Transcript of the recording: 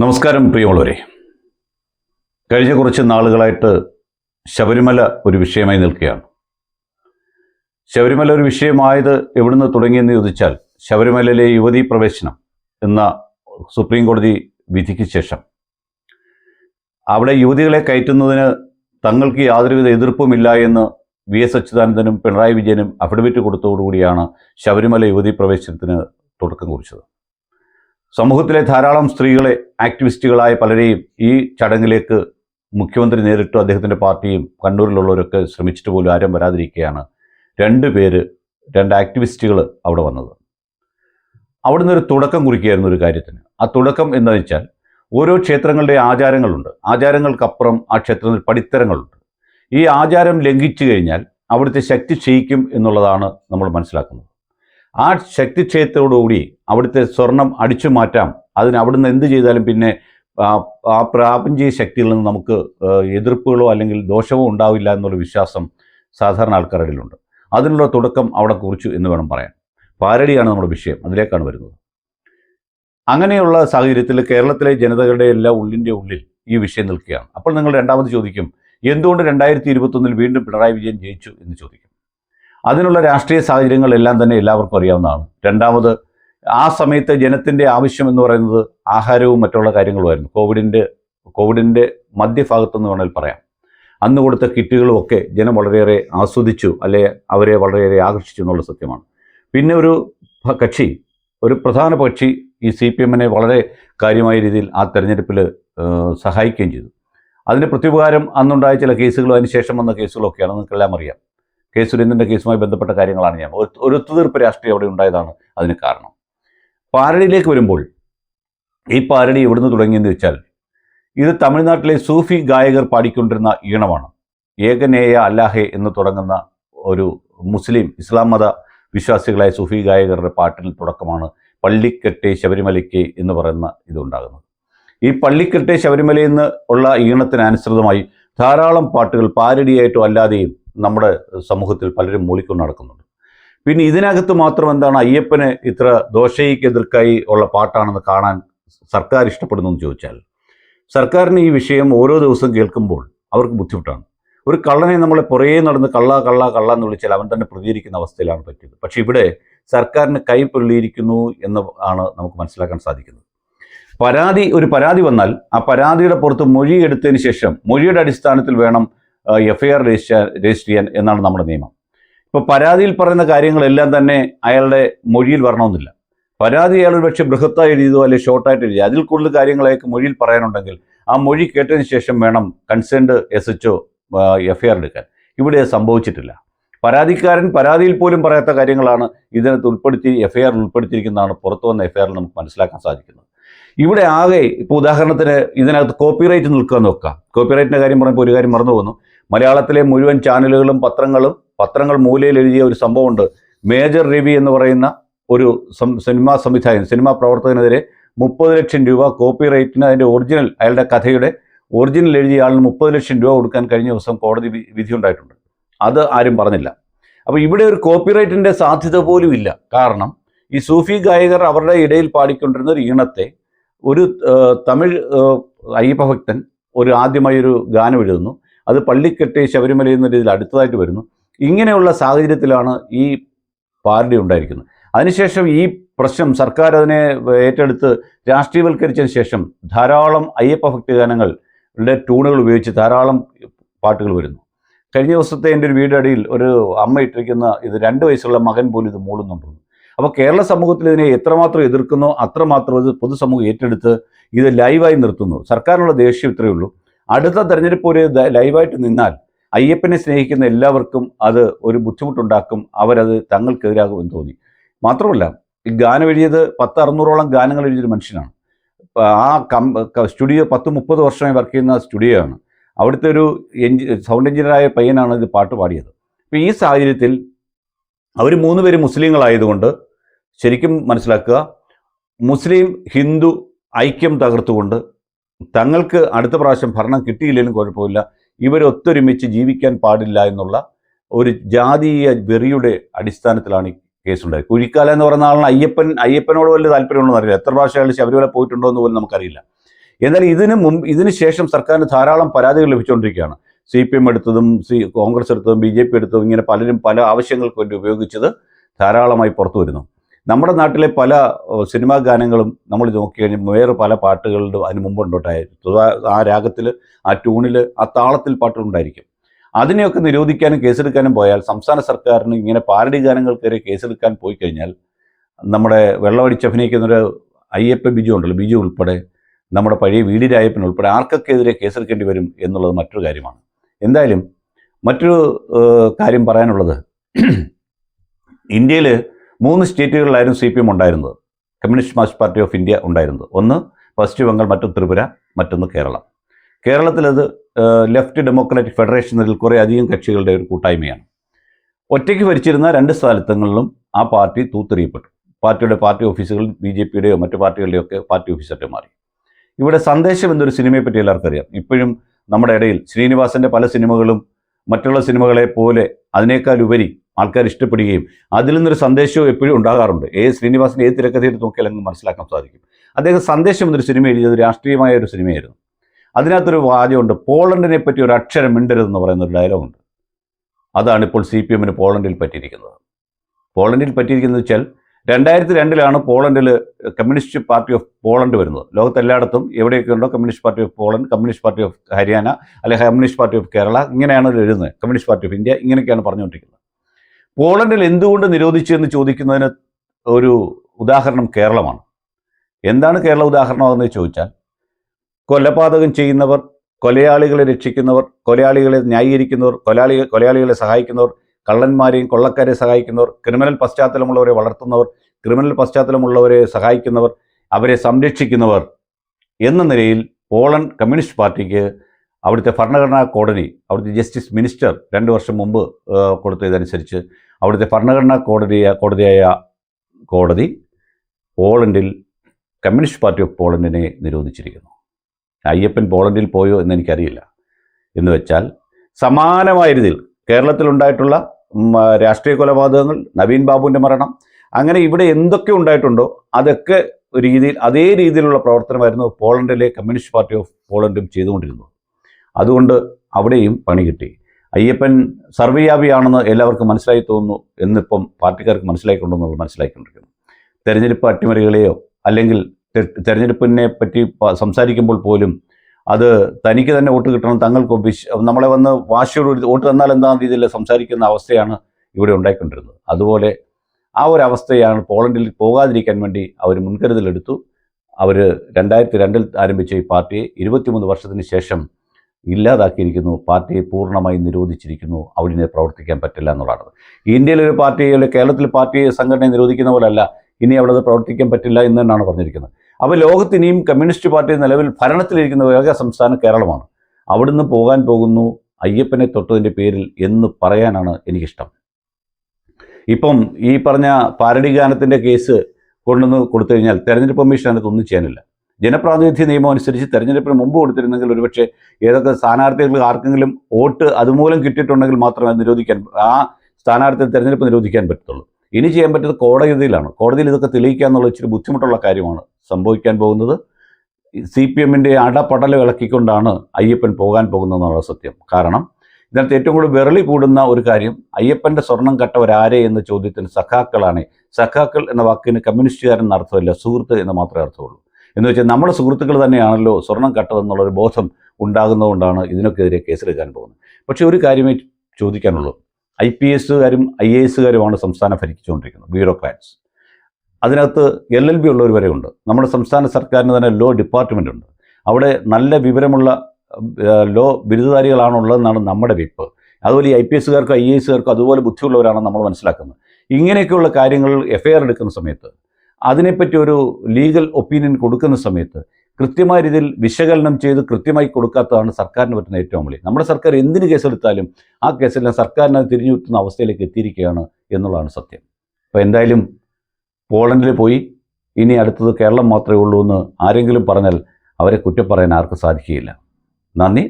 നമസ്കാരം പ്രിയമുള്ളവരെ. കഴിഞ്ഞ കുറച്ച് നാളുകളായിട്ട് ശബരിമല ഒരു വിഷയമായി നിൽക്കുകയാണ്. ശബരിമല ഒരു വിഷയമായത് എവിടുന്ന് തുടങ്ങിയെന്ന് ചോദിച്ചാൽ ശബരിമലയിലെ യുവതീ പ്രവേശനം എന്ന സുപ്രീം കോടതി വിധിക്ക് ശേഷം. അവിടെ യുവതികളെ കയറ്റുന്നതിന് തങ്ങൾക്ക് യാതൊരുവിധ എതിർപ്പുമില്ല എന്ന് വി എസ് അച്യുതാനന്ദനും പിണറായി വിജയനും അഫിഡവിറ്റ് കൊടുത്തതോടുകൂടിയാണ് ശബരിമല യുവതീ പ്രവേശനത്തിന് തുടക്കം കുറിച്ചത്. സമൂഹത്തിലെ ധാരാളം സ്ത്രീകളെ ആക്ടിവിസ്റ്റുകളായ പലരെയും ഈ ചടങ്ങിലേക്ക് മുഖ്യമന്ത്രി നേരിട്ടും. അദ്ദേഹത്തിന്റെ പാർട്ടിയും കണ്ണൂരിലുള്ളവരൊക്കെ ശ്രമിച്ചിട്ട് പോലും ആരും വരാതിരിക്കുകയാണ്. രണ്ട് പേര് രണ്ട് ആക്ടിവിസ്റ്റുകൾ അവിടെ വന്നത്. അവിടുന്ന് ഒരു തുടക്കം കുറിക്കുകയായിരുന്നു ഒരു കാര്യത്തിന്. ആ തുടക്കം എന്ന് വെച്ചാൽ ഓരോ ക്ഷേത്രങ്ങളുടെ ആചാരങ്ങളുണ്ട്. ആചാരങ്ങൾക്കപ്പുറം ആ ക്ഷേത്രത്തിൽ പടിത്തരങ്ങളുണ്ട് ഈ ആചാരം ലംഘിച്ചു കഴിഞ്ഞാൽ അവിടുത്തെ ശക്തി ക്ഷയിക്കും എന്നുള്ളതാണ് നമ്മൾ മനസ്സിലാക്കുന്നത്. ആ ശക്തി ക്ഷയത്തോടുകൂടി അവിടുത്തെ സ്വർണം അടിച്ചു മാറ്റാം. അതിന് അവിടുന്ന് എന്ത് ചെയ്താലും പിന്നെ ആ- പ്രാപഞ്ചിക ശക്തിയിൽ നിന്ന് നമുക്ക് എതിർപ്പുകളോ അല്ലെങ്കിൽ ദോഷമോ ഉണ്ടാവില്ല എന്നുള്ള വിശ്വാസം സാധാരണ ആൾക്കാരുടെയിലുണ്ട്. അതിനുള്ള തുടക്കം അവിടെ കുറിച്ചു എന്ന് വേണം പറയാൻ. പാരടിയാണ് നമ്മുടെ വിഷയം? അതിലേക്കാണ് വരുന്നത്. അങ്ങനെയുള്ള സാഹചര്യത്തിൽ കേരളത്തിലെ ജനതകളുടെ എല്ലാ ഉള്ളിന്റെ ഉള്ളിൽ ഈ വിഷയം നിൽക്കുകയാണ്. അപ്പോൾ നിങ്ങൾ രണ്ടാമത് ചോദിക്കും എന്തുകൊണ്ട് രണ്ടായിരത്തി ഇരുപത്തൊന്നിൽ വീണ്ടും പിണറായി വിജയൻ ജയിച്ചു എന്ന് ചോദിക്കും. അതിനുള്ള രാഷ്ട്രീയ സാഹചര്യങ്ങളെല്ലാം തന്നെ എല്ലാവർക്കും അറിയാവുന്നതാണ്. രണ്ടാമത് ആ സമയത്ത് ജനത്തിന്റെ ആവശ്യം എന്ന് പറയുന്നത് ആഹാരവും മറ്റുള്ള കാര്യങ്ങളുമായിരുന്നു. കോവിഡിന്റെ കോവിഡിന്റെ മധ്യഭാഗത്തെന്ന് വേണമെങ്കിൽ പറയാം. അന്ന് കൊടുത്ത കിറ്റുകളും ഒക്കെ ജനം വളരെയേറെ ആസ്വദിച്ചു അല്ലെ അവരെ വളരെയേറെ ആകർഷിച്ചു എന്നുള്ള സത്യമാണ്. പിന്നെ ഒരു കക്ഷി ഒരു പ്രധാന കക്ഷി ഈ സി പി എമ്മിനെ വളരെ കാര്യമായ രീതിയിൽ ആ തെരഞ്ഞെടുപ്പിൽ സഹായിക്കുകയും ചെയ്തു. അതിന് പ്രത്യുപകാരം അന്നുണ്ടായ ചില കേസുകളും അതിനുശേഷം വന്ന കേസുകളൊക്കെയാണ് നിങ്ങൾക്കെല്ലാം അറിയാം. കെ സുരേന്ദ്രന്റെ കേസുമായി ബന്ധപ്പെട്ട കാര്യങ്ങളാണ് ഞാൻ ഒരു ഒത്തുതീർപ്പ് രാഷ്ട്രീയം അവിടെ ഉണ്ടായതാണ് അതിന് കാരണം. പാരടിയിലേക്ക് വരുമ്പോൾ ഈ പാരടി എവിടുന്ന് തുടങ്ങിയെന്ന് വെച്ചാൽ ഇത് തമിഴ്നാട്ടിലെ സൂഫി ഗായകർ പാടിക്കൊണ്ടിരുന്ന ഈണമാണ്. ഏകനേയ അല്ലാഹെ എന്ന് തുടങ്ങുന്ന ഒരു മുസ്ലിം ഇസ്ലാം മത വിശ്വാസികളായ സൂഫി ഗായകരുടെ പാട്ടിൽ തുടക്കമാണ് പള്ളിക്കെട്ടെ ശബരിമലയ്ക്ക് എന്ന് പറയുന്ന ഇതുണ്ടാകുന്നത്. ഈ പള്ളിക്കെട്ടെ ശബരിമലയിൽ നിന്ന് ഉള്ള ഈണത്തിനനുസൃതമായി ധാരാളം പാട്ടുകൾ പാരടിയായിട്ടോ അല്ലാതെയും നമ്മുടെ സമൂഹത്തിൽ പലരും മൂളിക്കൊണ്ട് നടക്കുന്നുണ്ട്. പിന്നെ ഇതിനകത്ത് മാത്രം എന്താണ് അയ്യപ്പന് ഇത്ര ദോശയ്ക്ക് എതിർക്കായി ഉള്ള പാട്ടാണെന്ന് കാണാൻ സർക്കാർ ഇഷ്ടപ്പെടുന്നു എന്ന് ചോദിച്ചാൽ സർക്കാരിന് ഈ വിഷയം ഓരോ ദിവസം കേൾക്കുമ്പോൾ അവർക്ക് ബുദ്ധിമുട്ടാണ്. ഒരു കള്ളനെ നമ്മളെ പുറകെ നടന്ന് കള്ള കള്ള കള്ള എന്ന് വിളിച്ചാൽ അവൻ തന്നെ പ്രതികരിക്കുന്ന അവസ്ഥയിലാണ് പറ്റിയത്. പക്ഷേ ഇവിടെ സർക്കാരിന് കൈ പൊള്ളിയിരിക്കുന്നു എന്ന് ആണ് നമുക്ക് മനസ്സിലാക്കാൻ സാധിക്കുന്നത്. പരാതി ഒരു പരാതി വന്നാൽ ആ പരാതിയുടെ പുറത്ത് മൊഴി എടുത്തതിന് ശേഷം മൊഴിയുടെ അടിസ്ഥാനത്തിൽ വേണം F I R register register ചെയ്യാൻ എന്നാണ് നമ്മുടെ നിയമം. ഇപ്പോൾ പരാതിയിൽ പറയുന്ന കാര്യങ്ങളെല്ലാം തന്നെ അയാളുടെ മൊഴിയിൽ വരണമെന്നില്ല. പരാതി അയാൾ പക്ഷേ ബൃഹത്തായി എഴുതിയതോ അല്ലെങ്കിൽ ഷോർട്ടായിട്ട് എഴുതിയോ അതിൽ കൂടുതൽ കാര്യങ്ങളേക്ക് മൊഴിയിൽ പറയാനുണ്ടെങ്കിൽ ആ മൊഴി കേട്ടതിന് ശേഷം വേണം concerned S H O F I R എടുക്കാൻ. ഇവിടെ സംഭവിച്ചിട്ടില്ല. പരാതിക്കാരൻ പരാതിയിൽ പോലും പറയാത്ത കാര്യങ്ങളാണ് ഇതിനകത്ത് ഉൾപ്പെടുത്തി എഫ് ഐ ആറിൽ ഉൾപ്പെടുത്തിയിരിക്കുന്നതാണ് പുറത്തു വന്ന എഫ് ഐ ആറിൽ നമുക്ക് മനസ്സിലാക്കാൻ സാധിക്കുന്നത്. ഇവിടെ ആകെ ഇപ്പോൾ ഉദാഹരണത്തിന് ഇതിനകത്ത് കോപ്പിറൈറ്റ് നിൽക്കുക നോക്കാം കോപ്പിറൈറ്റിന്റെ കാര്യം പറയുമ്പോൾ ഒരു കാര്യം മറന്നു പോകുന്നു മലയാളത്തിലെ മുഴുവൻ ചാനലുകളും പത്രങ്ങളും പത്രങ്ങൾ മൂലയിൽ എഴുതിയ ഒരു സംഭവമുണ്ട്. മേജർ രവി എന്ന് പറയുന്ന ഒരു സിനിമാ സംവിധായകൻ സിനിമാ പ്രവർത്തകനെതിരെ മുപ്പത് ലക്ഷം രൂപ കോപ്പിറൈറ്റിന് അതിന്റെ ഒറിജിനൽ അയാളുടെ കഥയുടെ ഒറിജിനൽ എഴുതിയ ആളിന് മുപ്പത് ലക്ഷം രൂപ കൊടുക്കാൻ കഴിഞ്ഞ ദിവസം കോടതി വിധി ഉണ്ടായിട്ടുണ്ട്. അത് ആരും പറഞ്ഞില്ല. അപ്പോൾ ഇവിടെ ഒരു കോപ്പിറൈറ്റിന്റെ സാധ്യത പോലും ഇല്ല. കാരണം ഈ സൂഫി ഗായകർ അവരുടെ ഇടയിൽ പാടിക്കൊണ്ടിരുന്ന ഒരു ഈണത്തെ ഒരു തമിഴ് അയ്യപ്പഭക്തൻ അയ്യപ്പ ഭക്തൻ ഒരു ആദ്യമായി ഒരു ഗാനം എഴുതുന്നു. അത് പള്ളിക്കെട്ടി ശബരിമല എന്ന രീതിയിൽ അടുത്തതായിട്ട് വരുന്നു. ഇങ്ങനെയുള്ള സാഹചര്യത്തിലാണ് ഈ പാർട്ടി ഉണ്ടായിരിക്കുന്നത്. അതിനുശേഷം ഈ പ്രശ്നം സർക്കാർ അതിനെ ഏറ്റെടുത്ത് രാഷ്ട്രീയവൽക്കരിച്ചതിന് ശേഷം ധാരാളം അയ്യപ്പ ഭക്തി ഗാനങ്ങളുടെ ട്യൂണുകൾ ഉപയോഗിച്ച് ധാരാളം പാട്ടുകൾ വരുന്നു. കഴിഞ്ഞ ദിവസത്തെ എന്റെ ഒരു വീടടിയിൽ ഒരു അമ്മ ഇട്ടിരിക്കുന്ന ഇത് രണ്ട് വയസ്സുള്ള മകൻ പോലും ഇത് മൂളുന്നുണ്ടെന്ന്. അപ്പോൾ കേരള സമൂഹത്തിൽ ഇതിനെ എത്രമാത്രം എതിർക്കുന്നോ അത്രമാത്രം ഇത് പൊതുസമൂഹം ഏറ്റെടുത്ത് ഇത് ലൈവായി നിർത്തുന്നു. സർക്കാരിനുള്ള ദേഷ്യം ഇത്രയേ ഉള്ളൂ. അടുത്ത തെരഞ്ഞെടുപ്പ് ഒരു ലൈവായിട്ട് നിന്നാൽ അയ്യപ്പനെ സ്നേഹിക്കുന്ന എല്ലാവർക്കും അത് ഒരു ബുദ്ധിമുട്ടുണ്ടാക്കും അവരത് തങ്ങൾക്കെതിരാകുമെന്ന് തോന്നി. മാത്രമല്ല ഈ ഗാനം എഴുതിയത് പത്ത് അറുന്നൂറോളം ഗാനങ്ങൾ എഴുതിയൊരു മനുഷ്യനാണ്. ആ കം സ്റ്റുഡിയോ പത്ത് മുപ്പത് വർഷമായി വർക്ക് ചെയ്യുന്ന സ്റ്റുഡിയോ ആണ്. അവിടുത്തെ ഒരു എഞ്ചി സൗണ്ട് എഞ്ചിനീയറായ പയ്യനാണ് ഇത് പാട്ട് പാടിയത്. അപ്പോൾ ഈ സാഹചര്യത്തിൽ അവർ മൂന്ന് പേര് മുസ്ലിങ്ങളായതുകൊണ്ട് ശരിക്കും മനസ്സിലാക്കുക. മുസ്ലിം ഹിന്ദു ഐക്യം തകർത്തുകൊണ്ട് തങ്ങൾക്ക് അടുത്ത പ്രാവശ്യം ഭരണം കിട്ടിയില്ലെങ്കിലും കുഴപ്പമില്ല. ഇവരൊത്തൊരുമിച്ച് ജീവിക്കാൻ പാടില്ല എന്നുള്ള ഒരു ജാതീയ വെറിയുടെ അടിസ്ഥാനത്തിലാണ് ഈ കേസുണ്ടായത്. കുഴിക്കാല എന്ന് പറയുന്ന ആളിന് അയ്യപ്പൻ അയ്യപ്പനോട് വലിയ താല്പര്യമുണ്ടെന്ന് അറിയില്ല. എത്ര പ്രാവശ്യം അയാൾ ശബരിമല പോയിട്ടുണ്ടോ എന്ന് പോലും നമുക്കറിയില്ല. എന്നാൽ ഇതിന് മുമ്പ് ഇതിന് ശേഷം സർക്കാരിന് ധാരാളം പരാതികൾ ലഭിച്ചുകൊണ്ടിരിക്കുകയാണ്. സി പി എം എടുത്തതും സി കോൺഗ്രസ് എടുത്തതും ബി ജെ പി എടുത്തതും ഇങ്ങനെ പലരും പല ആവശ്യങ്ങൾക്ക് വേണ്ടി ഉപയോഗിച്ചത് ധാരാളമായി പുറത്തു വരുന്നു നമ്മുടെ നാട്ടിലെ പല സിനിമാ ഗാനങ്ങളും നമ്മൾ നോക്കിക്കഴിഞ്ഞാൽ വേറെ പല പാട്ടുകളുടെ അതിന് മുമ്പുണ്ടോട്ടായിരുന്നു ആ രാഗത്തിൽ ആ ട്യൂണിൽ ആ താളത്തിൽ പാട്ടുകളുണ്ടായിരിക്കും അതിനെയൊക്കെ നിരോധിക്കാനും കേസെടുക്കാനും പോയാൽ സംസ്ഥാന സർക്കാരിന് ഇങ്ങനെ പാരഡി ഗാനങ്ങൾക്കെതിരെ കേസെടുക്കാൻ പോയി കഴിഞ്ഞാൽ നമ്മുടെ വെള്ളമടിച്ച് അഭിനയിക്കുന്നൊരു അയ്യപ്പ ബിജു ഉണ്ടല്ലോ ബിജു ഉൾപ്പെടെ നമ്മുടെ പഴയ വി ഡി രായപ്പൻ ഉൾപ്പെടെ ആർക്കൊക്കെ എതിരെ കേസെടുക്കേണ്ടി വരും എന്നുള്ളത് മറ്റൊരു കാര്യമാണ്. എന്തായാലും മറ്റൊരു കാര്യം പറയാനുള്ളത്. ഇന്ത്യയിൽ മൂന്ന് സ്റ്റേറ്റുകളിലായിരുന്നു സി പി എം ഉണ്ടായിരുന്നത്. Communist Marxist party of India ഉണ്ടായിരുന്നത്. ഒന്ന് പശ്ചിമ ബംഗാൾ മറ്റൊന്ന് ത്രിപുര മറ്റൊന്ന് കേരളം. കേരളത്തിലത് ലെഫ്റ്റ് ഡെമോക്രാറ്റിക് ഫെഡറേഷൻ കുറേ അധികം കക്ഷികളുടെ ഒരു കൂട്ടായ്മയാണ്. ഒറ്റയ്ക്ക് ഭരിച്ചിരുന്ന രണ്ട് സ്ഥലങ്ങളിലും ആ പാർട്ടി തൂത്തെറിയപ്പെട്ടു. പാർട്ടിയുടെ പാർട്ടി ഓഫീസുകൾ ബി ജെ പിയുടെയോ മറ്റു പാർട്ടികളുടെയോ ഒക്കെ പാർട്ടി ഓഫീസായിട്ട് മാറി. ഇവിടെ സന്ദേശം എന്നൊരു സിനിമയെ പറ്റി എല്ലാവർക്കും അറിയാം. ഇപ്പോഴും നമ്മുടെ ഇടയിൽ ശ്രീനിവാസന്റെ പല സിനിമകളും മറ്റുള്ള സിനിമകളെ പോലെ അതിനേക്കാൾ ഉപരി ആൾക്കാർ ഇഷ്ടപ്പെടുകയും അതിൽ നിന്നൊരു സന്ദേശവും എപ്പോഴും ഉണ്ടാകാറുണ്ട്. ഏ ശ്രീനിവാസിന്റെ ഏത് തിരക്കഥയെടുത്ത് നോക്കിയാൽ അങ്ങ് മനസ്സിലാക്കാൻ സാധിക്കും. അദ്ദേഹം സന്ദേശം എന്നൊരു സിനിമ എഴുതിയത് രാഷ്ട്രീയമായ ഒരു സിനിമയായിരുന്നു. അതിനകത്തൊരു വാചകമുണ്ട് പോളണ്ടിനെ പറ്റി ഒരു അക്ഷരം മിണ്ടരുതെന്ന് പറയുന്ന ഒരു ഡയലോഗുണ്ട്. അതാണ് ഇപ്പോൾ സി പി എമ്മിന് പോളണ്ടിൽ പറ്റിയിരിക്കുന്നത്. പോളണ്ടിൽ പറ്റിയിരിക്കുന്നത് വെച്ചാൽ രണ്ടായിരത്തി രണ്ടിലാണ് പോളണ്ടിൽ കമ്മ്യൂണിസ്റ്റ് പാർട്ടി ഓഫ് പോളണ്ട് വരുന്നത്. ലോകത്തെല്ലായിടത്തും എവിടെയൊക്കെ ഉണ്ടോ communist party of Poland communist party of Haryana അല്ലെങ്കിൽ കമ്മ്യൂണിസ്റ്റ് പാർട്ടി ഓഫ് കേരള ഇങ്ങനെയാണ് എഴുതുന്നത്. കമ്മ്യൂണിസ്റ്റ് പാർട്ടി ഓഫ് ഇന്ത്യ ഇങ്ങനെയൊക്കെയാണ് പറഞ്ഞുകൊണ്ടിരിക്കുന്നത്. പോളണ്ടിൽ എന്തുകൊണ്ട് നിരോധിച്ചു എന്ന് ചോദിക്കുന്നതിന് ഒരു ഉദാഹരണം കേരളമാണ്. എന്താണ് കേരള ഉദാഹരണമെന്ന് ചോദിച്ചാൽ കൊലപാതകം ചെയ്യുന്നവർ കൊലയാളികളെ രക്ഷിക്കുന്നവർ കൊലയാളികളെ ന്യായീകരിക്കുന്നവർ കൊലയാളി കൊലയാളികളെ സഹായിക്കുന്നവർ കള്ളന്മാരെയും കൊള്ളക്കാരെ സഹായിക്കുന്നവർ ക്രിമിനൽ പശ്ചാത്തലമുള്ളവരെ വളർത്തുന്നവർ ക്രിമിനൽ പശ്ചാത്തലമുള്ളവരെ സഹായിക്കുന്നവർ അവരെ സംരക്ഷിക്കുന്നവർ എന്ന നിലയിൽ പോളണ്ട് കമ്മ്യൂണിസ്റ്റ് പാർട്ടിക്ക് അവിടുത്തെ ഭരണഘടനാ കോടതി അവിടുത്തെ ജസ്റ്റിസ് മിനിസ്റ്റർ രണ്ട് വർഷം മുമ്പ് കൊടുത്തതനുസരിച്ച് അവിടുത്തെ ഭരണഘടനാ കോടതി കോടതിയായ കോടതി പോളണ്ടിൽ കമ്മ്യൂണിസ്റ്റ് പാർട്ടി ഓഫ് പോളണ്ടിനെ നിരോധിച്ചിരിക്കുന്നു. അയ്യപ്പൻ പോളണ്ടിൽ പോയോ എന്ന് എനിക്കറിയില്ല എന്ന് വെച്ചാൽ സമാനമായ രീതിയിൽ കേരളത്തിലുണ്ടായിട്ടുള്ള രാഷ്ട്രീയ കൊലപാതകങ്ങൾ നവീൻ ബാബുവിന്റെ മരണം അങ്ങനെ ഇവിടെ എന്തൊക്കെ ഉണ്ടായിട്ടുണ്ടോ അതൊക്കെ രീതിയിൽ അതേ രീതിയിലുള്ള പ്രവർത്തനമായിരുന്നു പോളണ്ടിലെ കമ്മ്യൂണിസ്റ്റ് പാർട്ടി ഓഫ് പോളണ്ടും ചെയ്തുകൊണ്ടിരുന്നത്. അതുകൊണ്ട് അവിടെയും പണി കിട്ടി. അയ്യപ്പൻ സർവവ്യാപിയാണെന്ന് എല്ലാവർക്കും മനസ്സിലായി തോന്നുന്നു എന്നിപ്പം പാർട്ടിക്കാർക്ക് മനസ്സിലായിക്കൊണ്ടെന്നുള്ളത് മനസ്സിലായിക്കൊണ്ടിരിക്കുന്നു. തെരഞ്ഞെടുപ്പ് അട്ടിമറികളെയോ അല്ലെങ്കിൽ തെരഞ്ഞെടുപ്പിനെ പറ്റി സംസാരിക്കുമ്പോൾ പോലും അത് തനിക്ക് തന്നെ വോട്ട് കിട്ടണം തങ്ങൾക്ക് വിശ് നമ്മളെ വന്ന് വാശിയോട് വോട്ട് തന്നാൽ എന്താ രീതിയിൽ സംസാരിക്കുന്ന അവസ്ഥയാണ് ഇവിടെ ഉണ്ടായിക്കൊണ്ടിരുന്നത്. അതുപോലെ ആ ഒരു അവസ്ഥയാണ് പോളണ്ടിൽ പോകാതിരിക്കാൻ വേണ്ടി അവർ മുൻകരുതലെടുത്തു. അവർ രണ്ടായിരത്തി രണ്ടിൽ ആരംഭിച്ച ഈ പാർട്ടിയെ ഇരുപത്തിമൂന്ന് വർഷത്തിന് ശേഷം ഇല്ലാതാക്കിയിരിക്കുന്നു പാർട്ടിയെ പൂർണമായി നിരോധിച്ചിരിക്കുന്നു അവിടെ പ്രവർത്തിക്കാൻ പറ്റില്ല എന്നുള്ളതാണ്. ഇന്ത്യയിലെ ഒരു പാർട്ടിയെ അല്ലെങ്കിൽ കേരളത്തിൽ പാർട്ടിയെ സംഘടനയെ നിരോധിക്കുന്ന പോലല്ല ഇനി അവിടെ അത് പ്രവർത്തിക്കാൻ പറ്റില്ല എന്ന് തന്നെയാണ് പറഞ്ഞിരിക്കുന്നത്. അപ്പോൾ ലോകത്ത് ഇനിയും കമ്മ്യൂണിസ്റ്റ് പാർട്ടി നിലവിൽ ഭരണത്തിലിരിക്കുന്ന ഏക സംസ്ഥാനം കേരളമാണ്. അവിടുന്ന് പോകാൻ പോകുന്നു അയ്യപ്പനെ തൊട്ടതിന്റെ പേരിൽ എന്ന് പറയാനാണ് എനിക്കിഷ്ടം. ഇപ്പം ഈ പറഞ്ഞ പാരടി ഗാനത്തിന്റെ കേസ് കൊണ്ടുവന്ന് കൊടുത്തു കഴിഞ്ഞാൽ തെരഞ്ഞെടുപ്പ് കമ്മീഷൻ അതിനകത്തൊന്നും ചെയ്യാനില്ല. ജനപ്രാതിനിധ്യ നിയമം അനുസരിച്ച് തെരഞ്ഞെടുപ്പിന് മുമ്പ് കൊടുത്തിരുന്നെങ്കിൽ ഒരുപക്ഷെ ഏതൊക്കെ സ്ഥാനാർത്ഥികൾക്ക് ആർക്കെങ്കിലും വോട്ട് അതുമൂലം കിട്ടിയിട്ടുണ്ടെങ്കിൽ മാത്രമേ നിരോധിക്കാൻ ആ സ്ഥാനാർത്ഥി തെരഞ്ഞെടുപ്പ് നിരോധിക്കാൻ പറ്റത്തുള്ളൂ. ഇനി ചെയ്യാൻ പറ്റുന്നത് കോടതിയിലാണ്. കോടതിയിൽ ഇതൊക്കെ തെളിയിക്കുക എന്നുള്ള ഇച്ചിരി ബുദ്ധിമുട്ടുള്ള കാര്യമാണ് സംഭവിക്കാൻ പോകുന്നത്. സി പി എമ്മിന്റെ അടപടൽ ഇളക്കിക്കൊണ്ടാണ് അയ്യപ്പൻ പോകാൻ പോകുന്നതെന്നുള്ള സത്യം. കാരണം ഇതിനകത്ത് ഏറ്റവും കൂടുതൽ വിരളി കൂടുന്ന ഒരു കാര്യം അയ്യപ്പന്റെ സ്വർണം കട്ടവരാരെ എന്ന ചോദ്യത്തിന് സഖാക്കളാണ്. സഖാക്കൾ എന്ന വാക്കിന് കമ്മ്യൂണിസ്റ്റുകാരൻ അർത്ഥമില്ല സുഹൃത്ത് എന്ന് മാത്രമേ അർത്ഥമുള്ളൂ. എന്ന് വെച്ചാൽ നമ്മുടെ സുഹൃത്തുക്കൾ തന്നെയാണല്ലോ സ്വർണം കട്ടതെന്നുള്ളൊരു ബോധം ഉണ്ടാകുന്നതുകൊണ്ടാണ് ഇതിനൊക്കെതിരെ കേസെടുക്കാൻ പോകുന്നത്. പക്ഷേ ഒരു കാര്യമേ ചോദിക്കാനുള്ളൂ. ഐ പി എസുകാരും ഐ എ എസുകാരുമാണ് സംസ്ഥാനം ഭരിച്ചുകൊണ്ടിരിക്കുന്നത് ബ്യൂറോക്രാറ്റ്സ്. അതിനകത്ത് എൽ എൽ ബി ഉള്ളവർ വരെ ഉണ്ട്. നമ്മുടെ സംസ്ഥാന സർക്കാരിന് തന്നെ ലോ ഡിപ്പാർട്ട്മെന്റ് ഉണ്ട്. അവിടെ നല്ല വിവരമുള്ള ലോ ബിരുദധാരികളാണുള്ളതെന്നാണ് നമ്മുടെ വിപ്പ്. അതുപോലെ ഈ ഐ പി എസുകാർക്കും ഐ എ എസുകാർക്കും അതുപോലെ ബുദ്ധിയുള്ളവരാണ് നമ്മൾ മനസ്സിലാക്കുന്നത്. ഇങ്ങനെയൊക്കെയുള്ള കാര്യങ്ങൾ എഫ് ഐ ആർ എടുക്കുന്ന സമയത്ത് അതിനെപ്പറ്റി ഒരു ലീഗൽ ഒപ്പീനിയൻ കൊടുക്കുന്ന സമയത്ത് കൃത്യമായ രീതിയിൽ വിശകലനം ചെയ്ത് കൃത്യമായി കൊടുക്കാത്തതാണ് സർക്കാരിന് പറ്റുന്ന ഏറ്റവും വലിയ. നമ്മുടെ സർക്കാർ എന്തിന് കേസെടുത്താലും ആ കേസെല്ലാം സർക്കാരിനെ തിരിഞ്ഞു കിട്ടുന്ന അവസ്ഥയിലേക്ക് എത്തിയിരിക്കുകയാണ് എന്നുള്ളതാണ് സത്യം. അപ്പോൾ എന്തായാലും പോളണ്ടിൽ പോയി ഇനി അടുത്തത് കേരളം മാത്രമേ ഉള്ളൂ എന്ന് ആരെങ്കിലും പറഞ്ഞാൽ അവരെ കുറ്റം പറയാൻ ആർക്കും സാധിക്കുകയില്ല. നന്ദി.